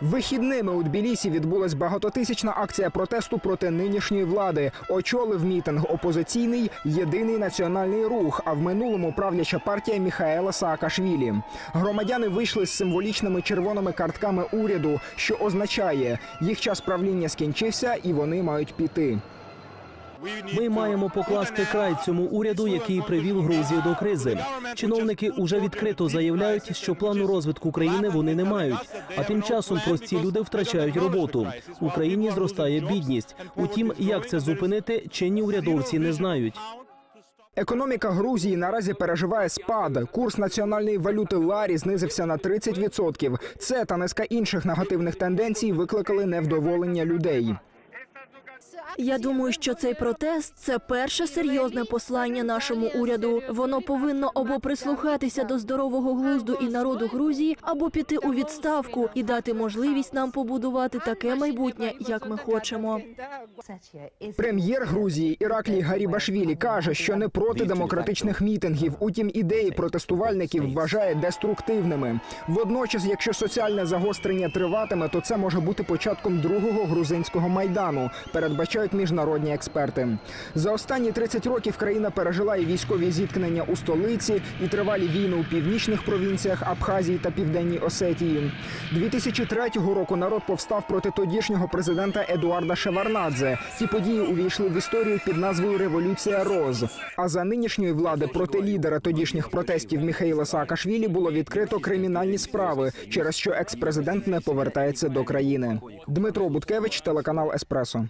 Вихідними у Тбілісі відбулась багатотисячна акція протесту проти нинішньої влади. Очолив мітинг опозиційний єдиний національний рух, а в минулому правляча партія Міхаела Саакашвілі. Громадяни вийшли з символічними червоними картками уряду, що означає, їх час правління скінчився і вони мають піти. Ми маємо покласти край цьому уряду, який привів Грузію до кризи. Чиновники уже відкрито заявляють, що плану розвитку країни вони не мають. А тим часом прості люди втрачають роботу. В Україні зростає бідність. Утім, як це зупинити, чинні урядовці не знають. Економіка Грузії наразі переживає спад. Курс національної валюти ларі знизився на 30%. Це та низка інших негативних тенденцій викликали невдоволення людей. Я думаю, що цей протест це перше серйозне послання нашому уряду. Воно повинно або прислухатися до здорового глузду і народу Грузії, або піти у відставку і дати можливість нам побудувати таке майбутнє, як ми хочемо. Прем'єр Грузії Іраклій Гарібашвілі каже, що не проти демократичних мітингів. Утім, ідеї протестувальників вважає деструктивними. Водночас, якщо соціальне загострення триватиме, то це може бути початком другого грузинського майдану. Передбачають міжнародні експерти. За останні 30 років країна пережила і військові зіткнення у столиці, і тривалі війни у північних провінціях Абхазії та Південній Осетії. 2003 року народ повстав проти тодішнього президента Едуарда Шеварнадзе. Ті події увійшли в історію під назвою Революція Роз. А за нинішньої влади проти лідера тодішніх протестів Міхаїла Саакашвілі було відкрито кримінальні справи, через що екс-президент не повертається до країни. Дмитро Буткевич, телеканал Еспресо.